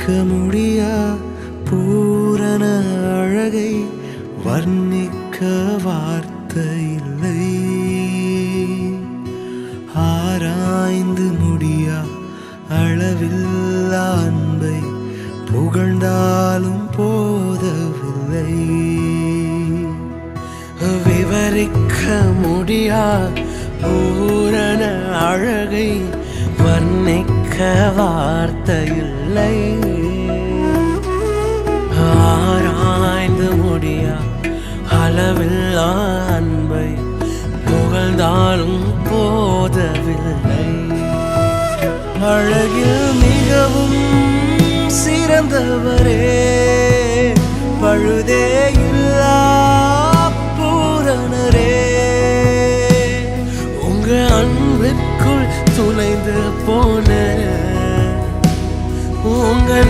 பார்க்க முடியா? பூரண அழகை வர்ணிக்க வார்த்தை இல்லை. ஆராய்ந்து முடியா? அளவில்லா அன்பை புகழ்ந்தாலும் போதவில்லை. விவரிக்க முடியா? பூரண அழகை வர்ணிக்க வார்த்தையில்லை. ஆராய்ந்து முடியா அளவில்லா அன்பை புகழ்ந்தாலும் போதவில்லை. அழகில் மிகவும் சிறந்தவரே.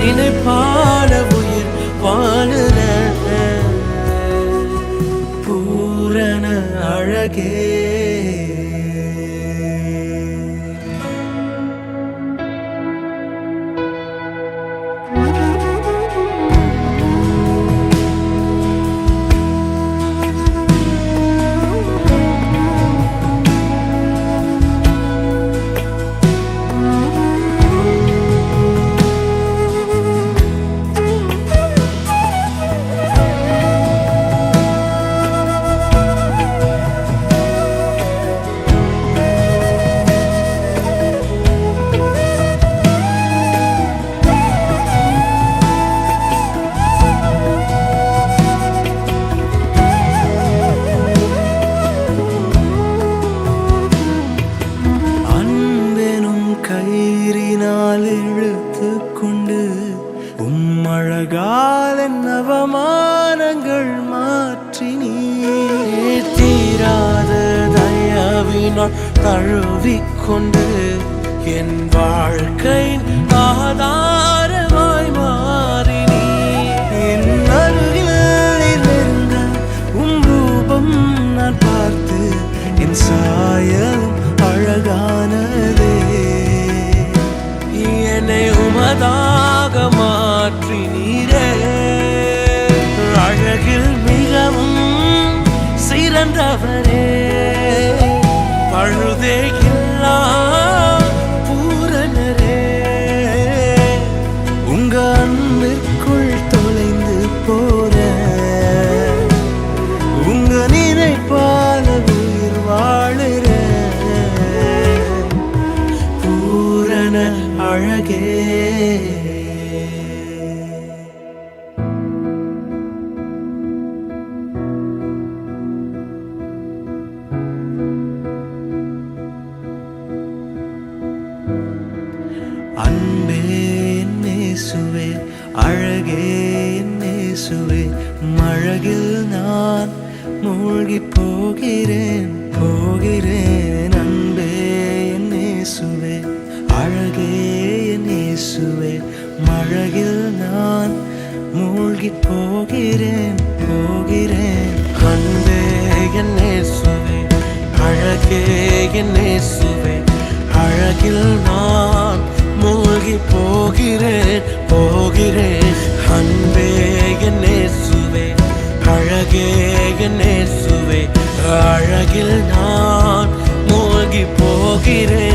நினைப்பால உயிர் வாழுற பூரண அழகே. உம் அவமானங்கள் மாற்றி நீர் தீராத தயவினால் தழுவிக்கொண்டு என் வாழ்க்கை ஆதான் சிறந்தவரே பழுதே அழகே நேசுவே மழகில் நான் மூழ்கி போகிறேன் போகிறேன் அன்பே நேசுவே அழகே நேசுவே மழகில் நான் மூழ்கி போகிறேன் போகிறேன் அன்பே நேசுவே அழகே நேசுவே அழகில் நான் மூழ்கி போகிறேன் போகிறேன். அன்பே நேசுவே அழகே நேசுவே அழகில் நான் மூழ்கி போகிறேன் போகிறேன்.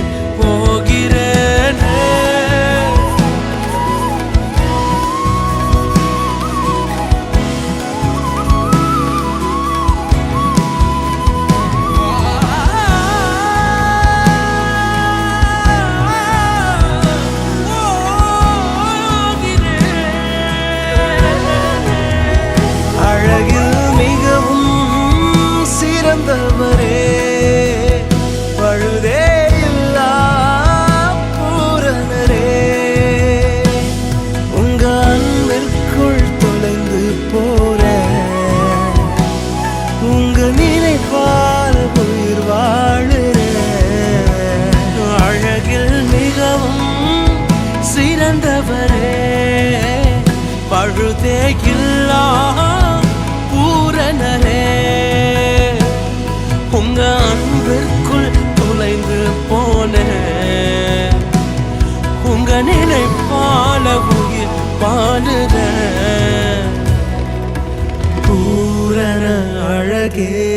சிறந்தவரே பழுதே இல்லா பூரணரே. உங்க அன்பிற்குள் தொலைந்து போன உங்க நினைப்பால உயிர் பாடுற அழகே.